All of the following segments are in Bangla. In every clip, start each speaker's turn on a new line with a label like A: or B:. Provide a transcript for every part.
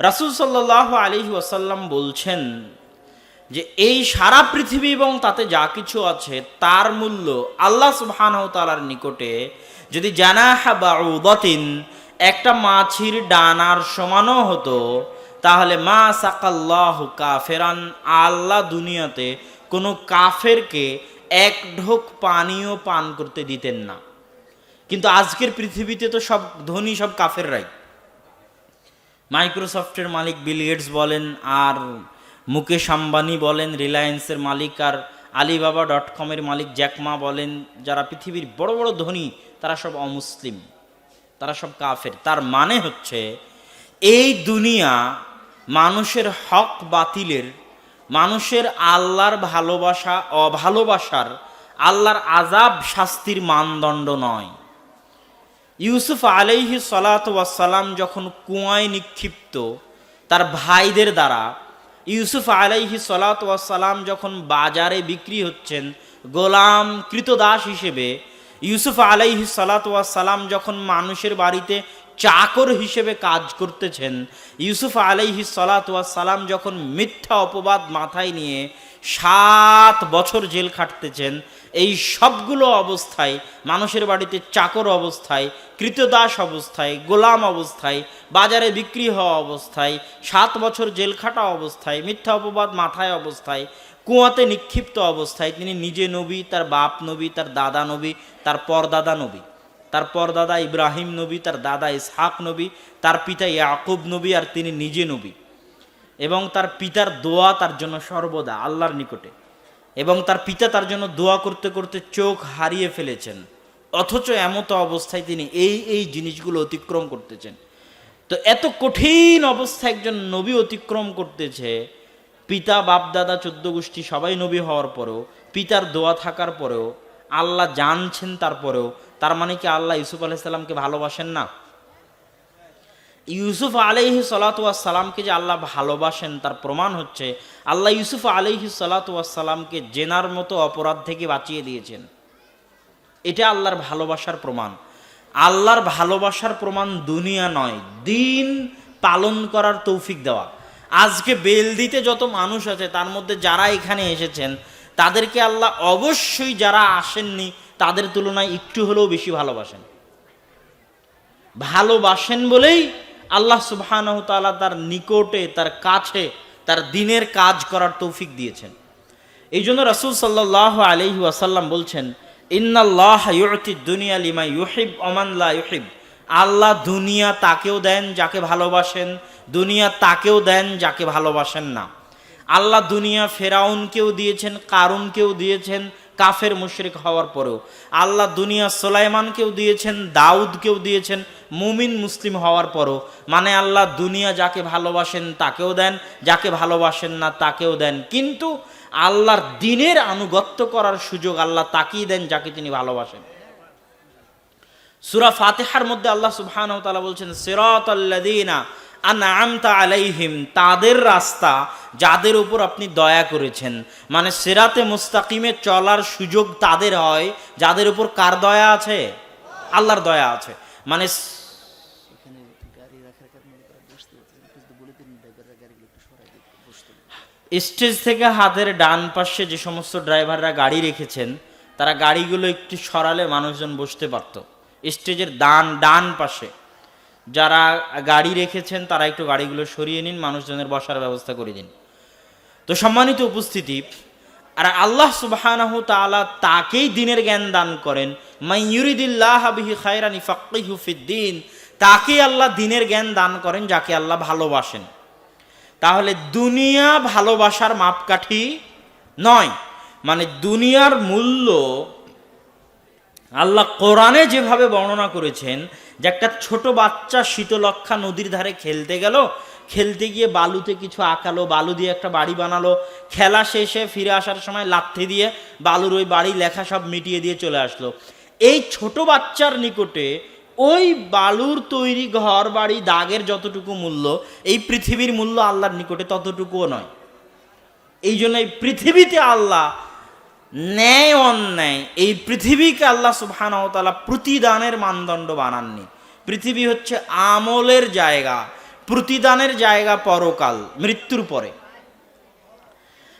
A: রাসুল সাল্লাহ আলী ওয়াসাল্লাম বলছেন যে এই সারা পৃথিবী এবং তাতে যা কিছু আছে, তার মূল্য আল্লাহ সুবহানাহু তালার নিকটে যদি জানাহা বা উদতিন একটা মাছির ডানার সমানও হতো, তাহলে মা সাকাল্লাহ কাফেরান, আল্লাহ দুনিয়াতে কোনো কাফেরকে এক ঢোক পানীয় পান করতে দিতেন না। কিন্তু আজকের পৃথিবীতে তো সব ধনী সব কাফেররাই। মাইক্রোসফটের মালিক বিল গেটস বলেন আর মুকেশ আম্বানি বলেন, রিলায়েন্সের মালিক আর আলিবাবা ডট কমের মালিক জ্যাকমা বলেন, যারা পৃথিবীর বড় বড় ধনী, তারা সব অমুসলিম, তারা সব কাফের। তার মানে হচ্ছে, এই দুনিয়া মানুষের হক বাতিলের, মানুষের আল্লাহর ভালোবাসা, অভালোবাসার, আল্লাহর আজাব শাস্তির মানদণ্ড নয়। ইউসুফ আলাইহি সালাম যখন কুয়ায় নিক্ষিপ্ত তার ভাইদের দ্বারা, ইউসুফ আলাইহি সালাম যখন বাজারে বিক্রি হচ্ছেন গোলাম কৃতদাস হিসেবে, ইউসুফ আলাইহি সালাম যখন মানুষের বাড়িতে চাকর হিসেবে কাজ করতেছেন, ইউসুফ আলাইহি সালাম যখন মিথ্যা অপবাদ মাথায় নিয়ে সাত বছর জেল খাটতেছেন। এই সবগুলো অবস্থায়, মানুষের বাড়িতে চাকর অবস্থায়, কৃতদাস অবস্থায়, গোলাম অবস্থায়, বাজারে বিক্রি হওয়া অবস্থায়, সাত বছর জেল খাটা অবস্থায়, মিথ্যা অপবাদ মাথায় অবস্থায়, কুয়াতে নিক্ষিপ্ত অবস্থায়, তিনি নিজে নবী, তার বাপ নবী, তার দাদা নবী, তার পরদাদা নবী, তার পরদাদা ইব্রাহিম নবী, তার দাদা ইসহাক নবী, তার পিতা ইয়াকুব নবী, আর তিনি নিজে নবী। এবং তার পিতার দোয়া তার জন্য সর্বদা, আল্লাহর নিকটে। এবং তার পিতা তার জন্য দোয়া করতে করতে চোখ হারিয়ে ফেলেছেন। অথচ এমত অবস্থায় তিনি এই এই জিনিসগুলো অতিক্রম করতেছেন। তো এত কঠিন অবস্থা একজন নবী অতিক্রম করতেছে, পিতা, বাপদাদা, চোদ্দ গোষ্ঠী সবাই নবী হওয়ার পরেও, পিতার দোয়া থাকার পরেও, আল্লাহ জানছেন তারপরেও, তার মানে কি আল্লাহ ইউসুফ আলাইসাল্লামকে ভালোবাসেন না? ইউসুফ আলাইহি সালাতামকে যে আল্লাহ ভালোবাসেন, তার প্রমাণ হচ্ছে আল্লাহ ইউসুফ আলাইহি সালাতামকে জেনার মতো অপরাধ থেকে বাঁচিয়ে দিয়েছেন। এটা আল্লাহর ভালোবাসার প্রমাণ। আল্লাহর ভালোবাসার প্রমাণ দুনিয়া নয়, দিন পালন করার তৌফিক দেওয়া। আজকে বেল দিতে যত মানুষ আছে, তার মধ্যে যারা এখানে এসেছেন, তাদেরকে আল্লাহ অবশ্যই যারা আসেননি, তাদের তুলনায় একটু হলেও বেশি ভালোবাসেন। ভালোবাসেন বলেই আল্লাহ সুবহানাহু তাআলা তার নিকটে, তার কাছে, তার দিনের কাজ করার তৌফিক দিয়েছেন। এই জন্য রাসূল সাল্লাহ আলাইহি ওয়াসাল্লাম বলছেন, ইন্নাল্লাহ ইউতি দুনিয়া লিমা ইউহিব লা ইউহিব। আল্লাহ দুনিয়া তাকেও দেন যাকে ভালোবাসেন, দুনিয়া তাকেও দেন যাকে ভালোবাসেন না। আল্লাহ দুনিয়া ফেরাউনকেও দিয়েছেন, কারুনকেও দিয়েছেন কাফের মুশরিক হওয়ার পরেও। আল্লাহ দুনিয়া সোলাইমানকেও দিয়েছেন, দাউদকেও দিয়েছেন, মুমিন মুসলিম হওয়ার পরও। মানে আল্লাহ দুনিয়া যাকে ভালোবাসেন তাকেও দেন, যাকে ভালোবাসেন না তাকেও দেন। কিন্তু আল্লাহর দিনের আনুগত্য করার সুযোগ আল্লাহ তাকেই দেন যাকে তিনি ভালোবাসেন। সুরা ফাতেহার মধ্যে আল্লাহ সুবহান তালা বলছেন সিরাত আনআমতা আলাইহিম তাদের রাস্তা যাদের উপর আপনি দয়া করেছেন। মানে সেরাতে মুস্তাকিমে চলার সুযোগ তাদের হয় যাদের উপর কার দয়া আছে? আল্লাহর দয়া আছে। মানে স্টেজ থেকে হাতের ডান পাশে যে সমস্ত ড্রাইভাররা গাড়ি রেখেছেন তারা গাড়িগুলো একটু সরালে মানুষজন বসতে পারতো। স্টেজের ডান ডান পাশে। যারা গাড়ি রেখেছেন, তারা একটু গাড়িগুলো সরিয়ে নিন, মানুষজনের বসার ব্যবস্থা করে দিন। তো সম্মানিত উপস্থিতি, আর আল্লাহ তাআলা তাকেই দিনের জ্ঞান দান করেন ফিদ্দিন তাকেই আল্লাহ দিনের জ্ঞান দান করেন যাকে আল্লাহ ভালোবাসেন। তাহলে দুনিয়া ভালোবাসার মাপকাঠি নয় মানে দুনিয়ার মূল্য আল্লাহ কোরআনে যেভাবে বর্ণনা করেছেন যে একটা ছোট বাচ্চা শীতলক্ষা নদীর ধারে খেলতে গেল, খেলতে গিয়ে বালুতে কিছু আঁকালো, বালু দিয়ে একটা বাড়ি বানালো, খেলা শেষে ফিরে আসার সময় লাথি দিয়ে বালুর ওই বাড়ি লেখা সব মিটিয়ে দিয়ে চলে আসলো। এই ছোট বাচ্চার নিকটে ওই বালুর তৈরি ঘর বাড়ি দাগের যতটুকু মূল্য, এই পৃথিবীর মূল্য আল্লাহর নিকটে ততটুকুও নয়। এই জন্য এই পৃথিবীতে আল্লাহ ন্যায় অন্যায়, এই পৃথিবীকে আল্লাহ সুবহানাহু তাআলা প্রতিদানের মানদণ্ড বানাননি। পৃথিবী হচ্ছে আমলের জায়গা, প্রতিদানের জায়গা পরকাল, মৃত্যুর পরে।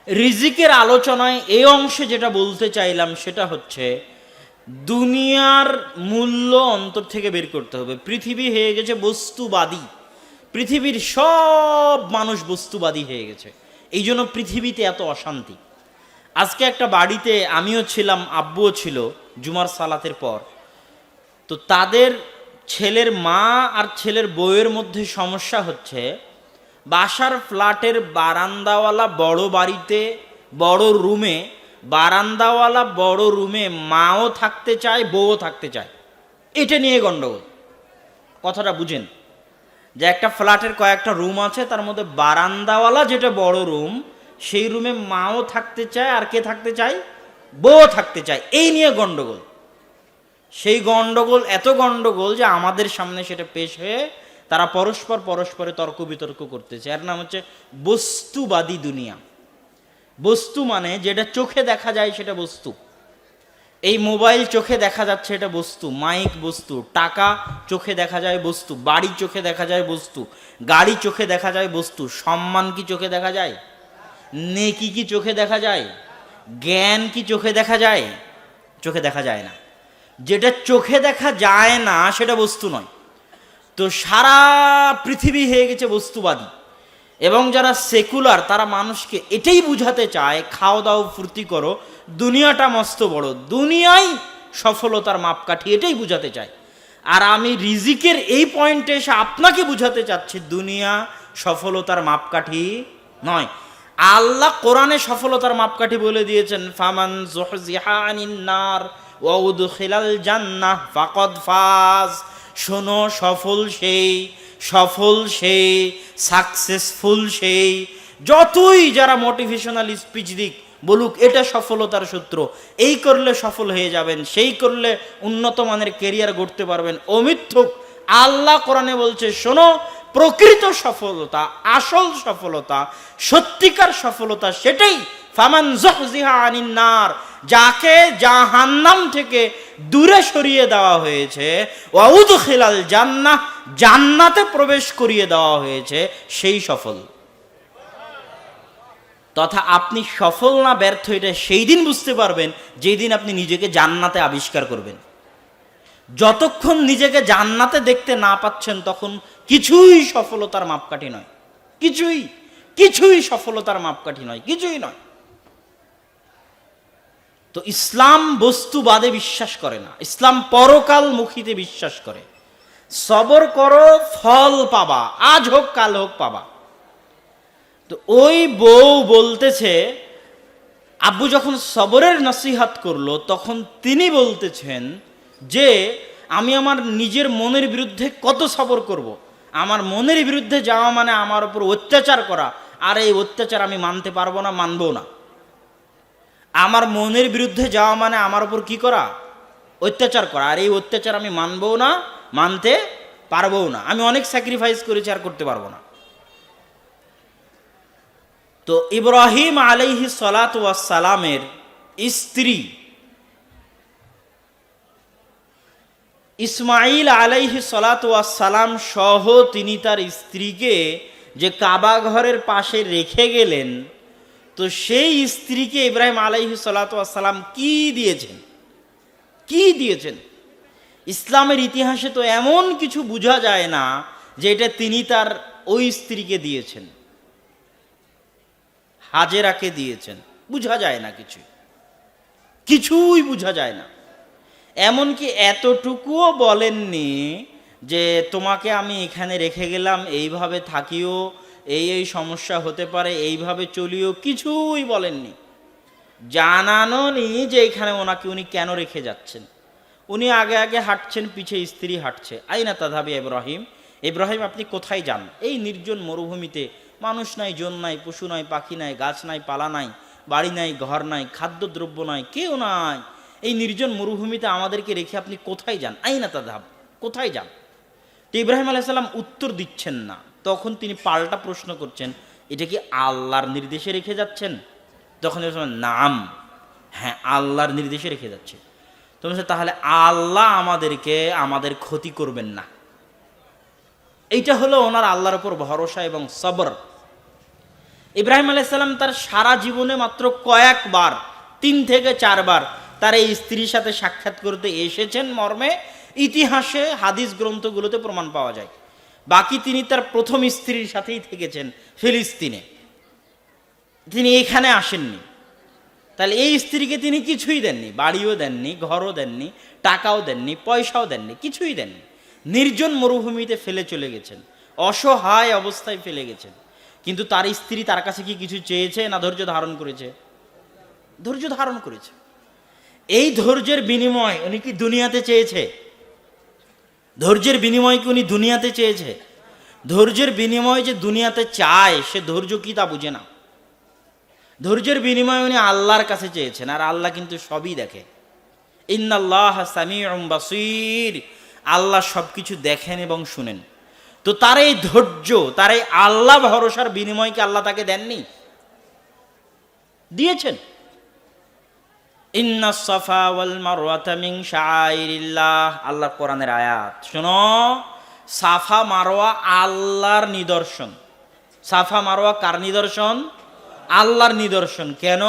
A: রিজিকের আলোচনায় এই অংশে যেটা বলতে চাইলাম সেটা হচ্ছে, দুনিয়ার মূল্য অন্তর থেকে বের করতে হবে। পৃথিবী হয়ে গেছে বস্তুবাদী। পৃথিবীর সব মানুষ বস্তুবাদী হয়ে গেছে। এই জন্য পৃথিবীতে এত অশান্তি। আজকে একটা বাড়িতে আমিও ছিলাম, আব্বুও ছিল জুমার সালাতের পর। তো তাদের ছেলের মা আর ছেলের বউয়ের মধ্যে সমস্যা হচ্ছে, বাসার ফ্ল্যাটের বারান্দাওয়ালা বড় বাড়িতে, বড় রুমে, বারান্দাওয়ালা বড় রুমে মাও থাকতে চায়, বউও থাকতে চায়। এটা নিয়ে গণ্ডগোল কথাটা বুঝেন। যে একটা ফ্ল্যাটের কয়েকটা রুম আছে, তার মধ্যে বারান্দাওয়ালা যেটা বড় রুম সেই রুমে মাও থাকতে চায় আর কে থাকতে চায়? বউও থাকতে চায়। এই নিয়ে গণ্ডগোল সেই গণ্ডগোল এত গণ্ডগোল যে আমাদের সামনে সেটা পেশ হয়ে তারা পরস্পর পরস্পরে তর্ক বিতর্ক করতেছে। এর নাম হচ্ছে বস্তুবাদী দুনিয়া। বস্তু মানে যেটা চোখে দেখা যায় সেটা বস্তু। এই মোবাইল চোখে দেখা যাচ্ছে এটা বস্তু। মাইক বস্তু। টাকা চোখে দেখা যায় বস্তু। বাড়ি চোখে দেখা যায় বস্তু। গাড়ি চোখে দেখা যায় বস্তু। সম্মান কি চোখে দেখা যায়? নেকি কি চোখে দেখা যায়? জ্ঞান কি চোখে দেখা যায়? চোখে দেখা যায় না। যেটা চোখে দেখা যায় না, সেটা বস্তু নয়। তো সারা পৃথিবী হয়ে গেছে বস্তুবাদী। এবং যারা সেকুলার, তারা মানুষকে এটাই বুঝাতে চায়, খাও দাও, ফুর্তি করো, দুনিয়াটা মস্ত বড়। দুনিয়াই সফলতার মাপকাঠি, এটাই বুঝাতে চায়। আর আমি রিজিকের এই পয়েন্টে এসে আপনাকে বুঝাতে চাচ্ছি, দুনিয়া সফলতার মাপকাঠি নয়। আল্লাহ কোরআনে সফলতার মাপকাঠি বলে দিয়েছেন, ফামান নার উদখিলাল জান্নাহ ফাকাদ ফাজ। শোনো, সফল সেই সফল সেই, সাকসেসফুল সেই। যতই যারা মোটিভেশনাল স্পিচ দিক, বলুক, এটা সফলতার সূত্র। এই করলে সফল হয়ে যাবেন, সেই করলে উন্নত মানের কেরিয়ার গড়তে পারবেন। অমিথ্যুক আল্লাহ কোরআনে বলছে, শোনো প্রকৃত সফলতা, আসল সফলতা, সত্যিকার সফলতা সেটাই ফামান জহজিহা আনিন নার যাকে জাহান্নাম থেকে দূরে সরিয়ে দেওয়া হয়েছে ওয়াউদ খিলাল জান্নাহ, জান্নাতে প্রবেশ করিয়ে দেওয়া হয়েছে সেই সফল। তথা আপনি সফল না ব্যর্থ, এটা সেই দিন বুঝতে পারবেন, যেই দিন আপনি নিজেকে জান্নাতে আবিষ্কার করবেন। যতক্ষণ নিজেকে জান্নাতে দেখতে না পাচ্ছেন, তখন কিছুই সফলতার মাপকাঠি নয়। কিছুই কিছুই সফলতার মাপকাঠি নয়, কিছুই নয়। তো ইসলাম বস্তুবাদে বিশ্বাস করে না। ইসলাম পরকাল মুখীতে বিশ্বাস করে। সবর করো, ফল পাবা, আজ হোক, কাল হোক পাবা। তো ওই বউ বলতেছে, আব্বু যখন সবরের নসিহাত করল, তখন তিনি বলতেছেন যে আমি আমার নিজের মনের বিরুদ্ধে কত সবর করব। আমার মনের বিরুদ্ধে যাওয়া মানে আমার উপর অত্যাচার করা। আর এই অত্যাচার আমি মানতে পারব না, মানবো না। আমার মনের বিরুদ্ধে যাওয়া মানে আমার উপর কি করা? অত্যাচার করা। আর এই অত্যাচার আমি মানবো না, মানতে পারব না। আমি অনেক স্যাক্রিফাইস করেছি, আর করতে পারব না। তো ইব্রাহিম আলাইহি সালাত সালামের স্ত্রী ইসমাইল আলাইহি সালাম সহ তিনি তার স্ত্রীকে যে কাবা ঘরের পাশে রেখে গেলেন, তো সেই স্ত্রীকে ইব্রাহিম আলাইহি সালাম কি দিয়েছেন? কি দিয়েছেন? ইসলামের ইতিহাসে তো এমন কিছু বোঝা যায় না যে এটা তিনি তার ওই স্ত্রীকে দিয়েছেন। হাজেরাকে দিয়েছেন। বোঝা যায় না কিছু কিছুই বোঝা যায় না। এমনকি এতটুকুও বলেননি যে তোমাকে আমি এখানে রেখে গেলাম, এইভাবে থাকিও, এই এই সমস্যা হতে পারে, এইভাবে চলিও, কিছুই বলেননি। জানানো নি যে এখানে ওনাকে উনি কেন রেখে যাচ্ছেন। উনি আগে আগে হাঁটছেন, পিছে স্ত্রী হাঁটছে। আইনা তাধাবি ইব্রাহিম। ইব্রাহিম, আপনি কোথায় যান? এই নির্জন মরুভূমিতে মানুষ নাই, জন নাই, পশু নাই, পাখি নাই, গাছ নাই, পালা নাই, বাড়ি নাই, ঘর নাই, খাদ্যদ্রব্য নাই, কেউ নাই। এই নির্জন মরুভূমিতে আমাদেরকে রেখে আপনি কোথায় যান? আইনা তাধাব কোথায় যান? তো ইব্রাহিম আলাইসাল্লাম উত্তর দিচ্ছেন না। তখন তিনি পাল্টা প্রশ্ন করছেন এটা কি আল্লাহর নির্দেশে রেখে যাচ্ছেন? তখন নাম। হ্যাঁ আল্লাহর নির্দেশে রেখে যাচ্ছে। তো বলছে, তাহলে আল্লাহ আমাদেরকে আমাদের ক্ষতি করবেন না। এইটা হলো ওনার আল্লাহর ওপর ভরসা এবং সবর। ইব্রাহিম আলাইসাল্লাম তার সারা জীবনে মাত্র কয়েকবার তিন থেকে চারবার তার এই স্ত্রীর সাথে সাক্ষাৎ করতে এসেছেন মর্মে ইতিহাসে হাদিস গ্রন্থগুলোতে প্রমাণ পাওয়া যায়। বাকি তিনি তার প্রথম স্ত্রীর সাথেই থেকেছেন ফিলিস্তিনে। তিনি এখানে আসেননি। তাহলে এই স্ত্রীকে তিনি কিছুই দেননি। বাড়িও দেননি, ঘরও দেননি, টাকাও দেননি, পয়সাও দেননি, কিছুই দেননি। নির্জন মরুভূমিতে ফেলে চলে গেছেন। অসহায় অবস্থায় ফেলে গেছেন। কিন্তু তার স্ত্রী তার কাছে কি কিছু চেয়েছে না ধৈর্য ধারণ করেছে? ধৈর্য ধারণ করেছে। এই ধৈর্যের বিনিময় উনি কি দুনিয়াতে চেয়েছে? ধৈর্যের বিনিময় কি উনি দুনিয়াতে চেয়েছে? ধৈর্যের বিনিময় যে দুনিয়াতে চায়, সে ধৈর্য কি তা বুঝে না। ধৈর্যের বিনিময় উনি আল্লাহর কাছে চেয়েছেন, আর আল্লাহ কিন্তু সবই দেখে। ইন্নাল্লাহ বাসির, আল্লাহ সব কিছু দেখেন এবং শুনেন। তো তার এই ধৈর্য, তার এই আল্লাহ ভরসার বিনিময়কে আল্লাহ তাকে দেননি? দিয়েছেন। ইন্না সাফা ওয়াল মারওয়াতা মিন শাআইরিল্লাহ। আল্লাহ কোরআনের আয়াত। শোনো, সাফা মারোয়া আল্লাহর নিদর্শন। সাফা মারোয়া কার নিদর্শন? আল্লাহর নিদর্শন। কেন?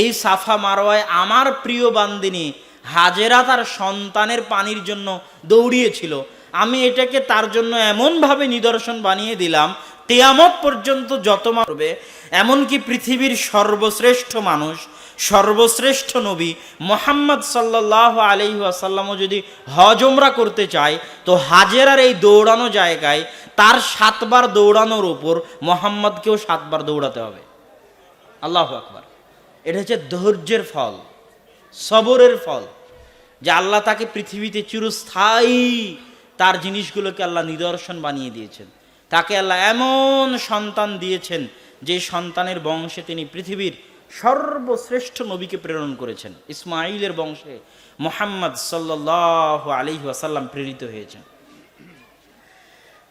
A: এই সাফা মারোয়ায় আমার প্রিয় বান্দিনী হাজেরা তার সন্তানের পানির জন্য দৌড়িয়েছিল। আমি এটাকে তার জন্য এমনভাবে নিদর্শন বানিয়ে দিলাম, কেয়ামত পর্যন্ত যত মারবে, এমনকি পৃথিবীর সর্বশ্রেষ্ঠ মানুষ সর্বশ্রেষ্ঠ নবী মোহাম্মদ সাল্লাহ আলহি যদি হজমরা করতে চায়, তো হাজেরার এই দৌড়ানো জায়গায় তার সাতবার দৌড়ানোর উপর মোহাম্মদকেও সাতবার দৌড়াতে হবে। আল্লাহ আকবার। এটা হচ্ছে ধৈর্যের ফল, সবরের ফল, যে আল্লাহ তাকে পৃথিবীতে চিরস্থায়ী তার জিনিসগুলোকে আল্লাহ নিদর্শন বানিয়ে দিয়েছেন। তাকে আল্লাহ এমন সন্তান দিয়েছেন যে সন্তানের বংশে তিনি পৃথিবীর সর্বশ্রেষ্ঠ নবীকে প্রেরণ করেছেন। ইসমাইলের বংশে মোহাম্মদ সাল্লাহ আলি ওয়াসাল্লাম প্রেরিত হয়েছেন।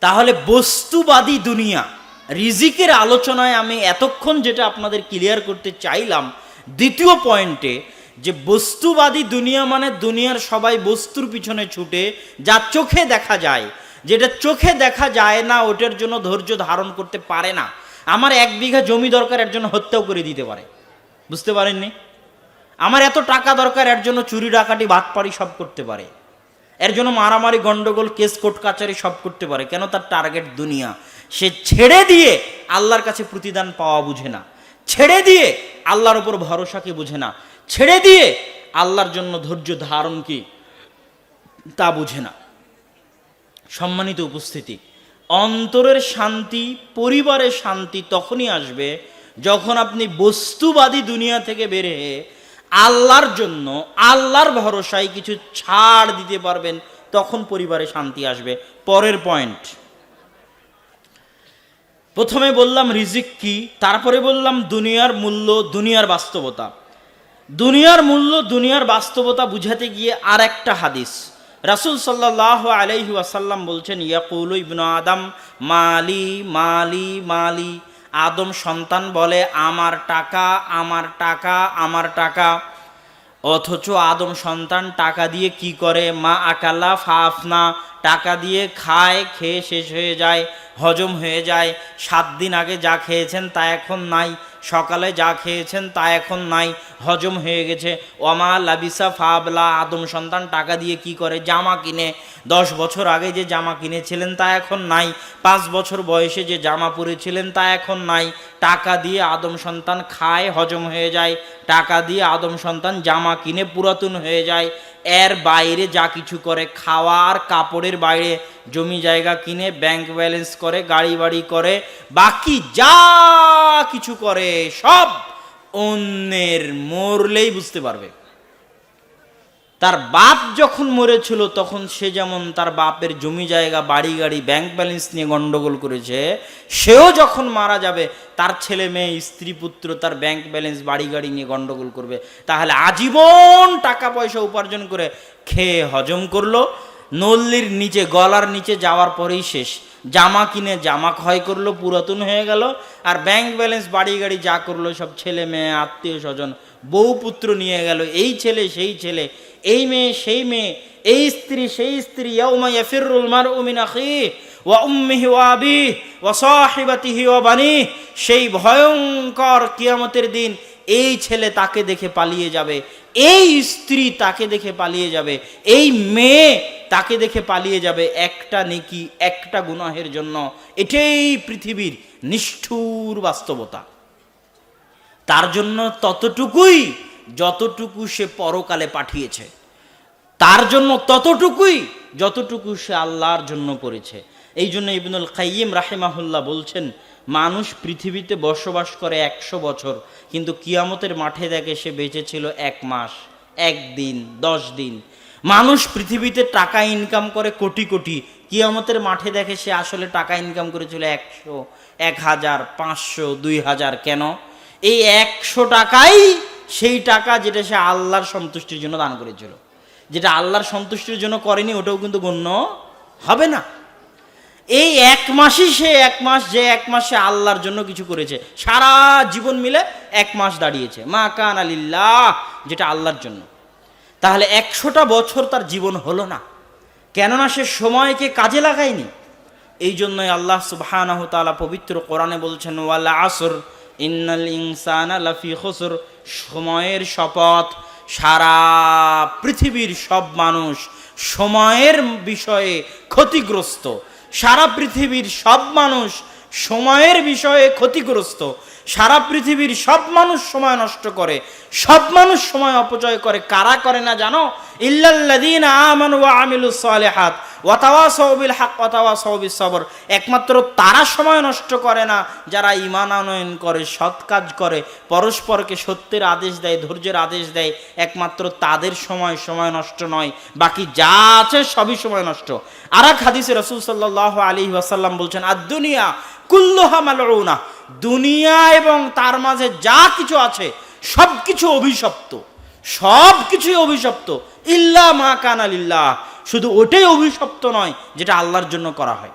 A: তাহলে বস্তুবাদী দুনিয়া, রিজিকের আলোচনায় আমি এতক্ষণ যেটা আপনাদের ক্লিয়ার করতে চাইলাম, দ্বিতীয় পয়েন্টে যে বস্তুবাদী দুনিয়া মানে দুনিয়ার সবাই বস্তুর পিছনে ছুটে যা চোখে দেখা যায়। যেটা চোখে দেখা যায় না, ওটার জন্য ধৈর্য ধারণ করতে পারে না। আমার এক বিঘা জমি দরকার এর জন্য হত্যাও করে দিতে পারে। বুঝতে পারেননি? আমার এত টাকা দরকার, এর জন্য চুরি ডাকাটি বাটপাড়ি সব করতে পারে। এর জন্য মারামারি, গন্ডগোল, কেস কোর্ট, কাচারি সব করতে পারে। কেন তার টার্গেট দুনিয়া? সে ছেড়ে দিয়ে আল্লাহর কাছে প্রতিদান পাওয়া বুঝে না। ছেড়ে দিয়ে আল্লাহর উপর ভরসাকে বুঝে না? ছেড়ে দিয়ে আল্লাহর জন্য ধৈর্য ধারণ কি? তা বুঝে না। সম্মানিত উপস্থিতি, অন্তরের শান্তি, পরিবারের শান্তি তখনই আসবে যখন আপনি বস্তুবাদী দুনিয়া থেকে বেরে আল্লাহর জন্য, আল্লাহর ভরসায় কিছু ছাড় দিতে পারবেন, তখন পরিবারে শান্তি আসবে। পরের পয়েন্ট প্রথমে বললাম রিজিক কি, তারপরে বললাম দুনিয়ার মূল্য, দুনিয়ার বাস্তবতা। দুনিয়ার মূল্য, দুনিয়ার বাস্তবতা বুঝাতে গিয়ে আর একটা হাদিস। রাসুল সাল্লাহ আলাইহি বলছেন, ইয়াকুল ইবনু আদম, মালি মালি মালি। আদম সন্তান বলে, আমার টাকা আমার টাকা আমার টাকা। অথচ আদম সন্তান টাকা দিয়ে কি করে? মা আকাল্লা ফাফনা টাকা দিয়ে খায়, খেয়ে শেষ হয়ে যায়, হজম হয়ে যায়। সাত দিন আগে যা খেয়েছেন তা এখন নাই। সকালে যা খেয়েছেন তা এখন নাই। হজম হয়ে গেছে। ওমা লাবিসা ফাবলা, আদম সন্তান টাকা দিয়ে কি করে? জামা কিনে। দশ বছর আগে যে জামা কিনেছিলেন তা এখন নাই। পাঁচ বছর বয়সে যে জামা পরেছিলেন তা এখন নাই। টাকা দিয়ে আদম সন্তান খায়, হজম হয়ে যায়। টাকা দিয়ে আদম সন্তান জামা কিনে পুরাতন হয়ে যায়। এর বাইরে যা কিছু করে, খাওয়ার কাপড়ের বাইরে জমি জায়গা কিনে ব্যাংক ব্যালেন্স করে গাড়ি বাড়ি করে, বাকি যা কিছু করে সব অন্যের মরলেই বুঝতে পারবে। তার বাপ যখন মরেছিল, তখন সে যেমন তার বাপের জমি জায়গা, বাড়ি, গাড়ি ব্যাংক ব্যালেন্স নিয়ে গন্ডগোল করেছে, সেও যখন মারা যাবে, তার ছেলে মেয়ে, স্ত্রী, পুত্র তার ব্যাংক ব্যালেন্স বাড়ি, গাড়ি নিয়ে গন্ডগোল করবে। তাহলে আজীবন টাকা পয়সা উপার্জন করে খেয়ে হজম করল, নল্লির নিচে, গলার নিচে যাওয়ার পরেই শেষ। জামা কিনে, জামা ক্ষয় করল, পুরাতন হয়ে গেল, আর ব্যাংক ব্যালেন্স বাড়ি গাড়ি যা করল, সব ছেলে মেয়ে, আত্মীয় স্বজন, বউ পুত্র নিয়ে গেল, এই ছেলে, সেই ছেলে, এই মেয়ে, সেই মেয়ে, এই স্ত্রী, সেই স্ত্রী, ইয়াউমা ইয়াফিরুল মারউ আখিহি ওয়া উম্মিহি ওয়া আবিহি ওয়া সাহিবাতিহি ওয়া বানিহি সেই ভয়ঙ্কর কিয়ামতের দিন এই ছেলে তাকে দেখে পালিয়ে যাবে, এই স্ত্রী তাকে দেখে পালিয়ে যাবে, এই মেয়ে তাকে দেখে পালিয়ে যাবে একটা নেকি, একটা গুনাহের জন্য। এটাই পৃথিবীর নিষ্ঠুর বাস্তবতা। তার জন্য ততটুকুই, যতটুকু সে পরকালে পাঠিয়েছে। তার জন্য ততটুকুই, যতটুকু সে আল্লাহর জন্য করেছে। এই জন্য ইবনুল কাইয়িম রাহেমাহুল্লাহ বলছেন, মানুষ পৃথিবীতে বসবাস করে একশো বছর, কিন্তু কিয়ামতের মাঠে দেখে সে বেঁচেছিল এক মাস, একদিন, দশ দিন। মানুষ পৃথিবীতে টাকা ইনকাম করে কোটি কোটি, কিয়ামতের মাঠে দেখে সে আসলে টাকা ইনকাম করেছিল একশো, এক হাজার, পাঁচশো, দুই হাজার, কেন? এই একশো টাকাই সেই টাকা যেটা সে আল্লাহর সন্তুষ্টির জন্য দান করেছিল। যেটা আল্লাহর সন্তুষ্টির জন্য করেনি, ওটাও কিন্তু গণ্য হবে না। এই এক মাসই সে এক মাস, যে এক মাসে আল্লাহর জন্য কিছু করেছে, সারা জীবন মিলে এক মাস দাঁড়িয়েছে। মা কান আলিল্লাহ যেটা আল্লাহর জন্য। তাহলে একশোটা বছর তার জীবন হলো না। কেননা সে সময়কে কাজে লাগায়নি। এই জন্যই আল্লাহ তাআলা পবিত্র কোরআনে বলছেন, ওয়াল আসর, ইন্নাল ইনসান লাফি খুসর। সময়ের শপথ সারা পৃথিবীর সব মানুষ সময়ের বিষয়ে ক্ষতিগ্রস্ত। সারা পৃথিবীর সব মানুষ সময়ের বিষয়ে ক্ষতিগ্রস্ত। সারা পৃথিবীর সব মানুষ সময় নষ্ট করে, সব মানুষ সময় অপচয় করে, কারা করে না জানো? ইল্লাল্লাযীনা আমানু ওয়া আমিলুস সালিহাত। ওয়া তাওয়াসাউ বিল হক ওয়া তাওয়াসাউ বিস সবর একমাত্র তারা সময় নষ্ট করে না, যারা ঈমান আনয়ন করে, সৎ কাজ করে, পরস্পরকে সত্যের আদেশ দেয়, ধৈর্যের আদেশ দেয়, একমাত্র তাদের সময় সময় নষ্ট নয়, বাকি যা আছে সবই সময় নষ্ট। আর এক হাদিসে রসুল সাল্লাহ আলী ওয়াসাল্লাম বলছেন আর দুনিয়া কুল্লুহা মালউনা। দুনিয়া এবং তার মাঝে যা কিছু আছে সব কিছু অভিশপ্ত। সব কিছুই অভিশপ্ত। ইল্লা মা কানালিল্লাহ শুধু ওটাই অভিশপ্ত নয়, যেটা আল্লাহর জন্য করা হয়।